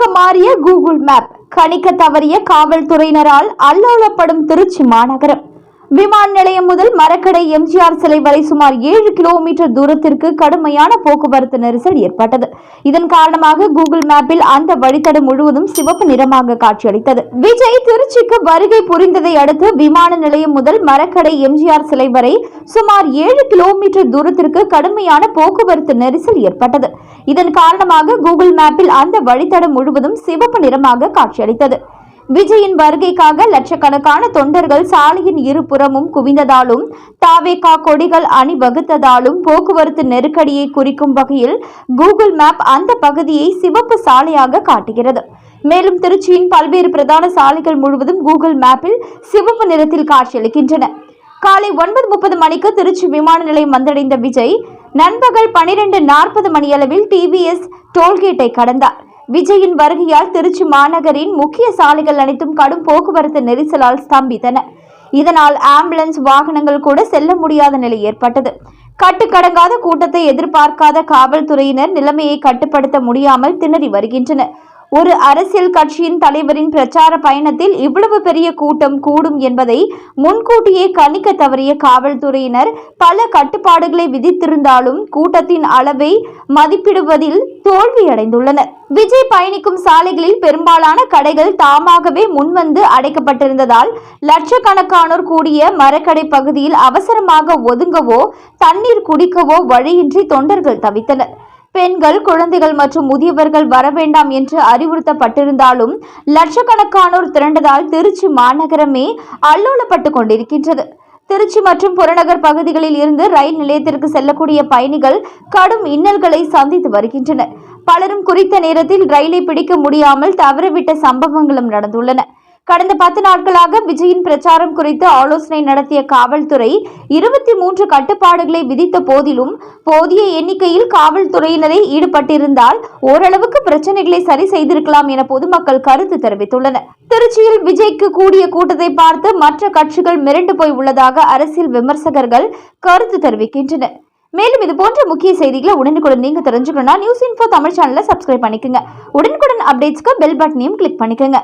நரகமாக மாறிய Google map கணிக்க தவறிய காவல்துறையினரால் அல்லோலப்படும் திருச்சி மாநகரம். விமான நிலையம் முதல் மரக்கடை எம்ஜிஆர் சிலை வரை சுமார் ஏழு கிலோமீட்டர் தூரத்திற்கு கடுமையான போக்குவரத்து நெரிசல் ஏற்பட்டது. இதன் காரணமாக கூகுள் மேப்பில் அந்த வழித்தடம் முழுவதும் சிவப்பு நிறமாக காட்சியளித்தது. விஜய் திருச்சிக்கு வருகை புரிந்ததை அடுத்து விமான நிலையம் முதல் மரக்கடை எம்ஜிஆர் சிலை வரை சுமார் ஏழு கிலோமீட்டர் தூரத்திற்கு கடுமையான போக்குவரத்து நெரிசல் ஏற்பட்டது. இதன் காரணமாக கூகுள் மேப்பில் அந்த வழித்தடம் முழுவதும் சிவப்பு நிறமாக காட்சியளித்தது. விஜயின் வருகைக்காக லட்சக்கணக்கான தொண்டர்கள் சாலையின் இருபுறமும் குவிந்ததாலும் தாவேகா கொடிகள் அணிவகுத்ததாலும் போக்குவரத்து நெருக்கடியை குறிக்கும் வகையில் கூகுள் மேப் அந்த பகுதியை சிவப்பு சாலையாக காட்டுகிறது. மேலும் திருச்சியின் பல்வேறு பிரதான சாலைகள் முழுவதும் கூகுள் மேப்பில் சிவப்பு நிறத்தில் காட்சியளிக்கின்றன. காலை ஒன்பது முப்பது மணிக்கு திருச்சி விமான நிலையம் வந்தடைந்த விஜய் நண்பகல் பனிரெண்டு நாற்பது மணியளவில் டிவிஎஸ் டோல்கேட்டை கடந்தார். விஜயின் வருகையால் திருச்சி மாநகரின் முக்கிய சாலைகள் அனைத்தும் கடும் போக்குவரத்து நெரிசலால் ஸ்தம்பித்தன. இதனால் ஆம்புலன்ஸ் வாகனங்கள் கூட செல்ல முடியாத நிலை ஏற்பட்டது. கட்டுக்கடங்காத கூட்டத்தை எதிர்பார்க்காத காவல்துறையினர் நிலைமையை கட்டுப்படுத்த முடியாமல் திணறி வருகின்றனர். ஒரு அரசியல் கட்சியின் தலைவரின் பிரச்சார பயணத்தில் இவ்வளவு பெரிய கூட்டம் கூடும் என்பதை முன்கூட்டியே கணிக்க தவறிய காவல்துறையினர் பல கட்டுப்பாடுகளை விதித்திருந்தாலும் கூட்டத்தின் அளவை மதிப்பிடுவதில் தோல்வியடைந்துள்ளனர். விஜய் பயணிக்கும் சாலைகளில் பெரும்பாலான கடைகள் தாமாகவே முன்வந்து அடைக்கப்பட்டிருந்ததால் லட்சக்கணக்கானோர் கூடிய மரக்கடை பகுதியில் அவசரமாக ஒதுங்கவோ தண்ணீர் குடிக்கவோ வழியின்றி தொண்டர்கள் தவித்தனர். பெண்கள் குழந்தைகள் மற்றும் முதியவர்கள் வர வேண்டாம் என்று அறிவுறுத்தப்பட்டிருந்தாலும் லட்சக்கணக்கானோர் திரண்டதால் திருச்சி மாநகரமே அல்லோலப்பட்டு கொண்டிருக்கின்றது. திருச்சி மற்றும் புறநகர் பகுதிகளில் இருந்து ரயில் நிலையத்திற்கு செல்லக்கூடிய பயணிகள் கடும் இன்னல்களை சந்தித்து வருகின்றனர். பலரும் குறித்த நேரத்தில் ரயிலை பிடிக்க முடியாமல் தவறவிட்ட சம்பவங்களும் நடந்துள்ளன. கடந்த பத்து நாட்களாக விஜயின் பிரச்சாரம் குறித்து ஆலோசனை நடத்திய காவல்துறை இருபத்தி மூன்று கட்டுப்பாடுகளை விதித்த போதிலும் போதிய எண்ணிக்கையில் காவல்துறையினரை ஈடுபட்டிருந்தால் ஓரளவுக்கு பிரச்சனைகளை சரி செய்திருக்கலாம் என பொதுமக்கள் கருத்து தெரிவித்துள்ளனர். திருச்சியில் விஜய்க்கு கூடிய கூட்டத்தை பார்த்து மற்ற கட்சிகள் மிரண்டு போய் உள்ளதாக அரசியல் விமர்சகர்கள் கருத்து தெரிவிக்கின்றனர். மேலும் இது போன்ற முக்கிய செய்திகளை உடனுக்குடன் நீங்க தெரிஞ்சுக்கணும்னா நியூஸ் இன்ஃபோ தமிழ் சேனலை சப்ஸ்கிரைப் பண்ணிக்கோங்க. உடனுக்குடன் அப்டேட்ஸ்க்கு பெல் பட்டனையும் கிளிக் பண்ணிக்கோங்க.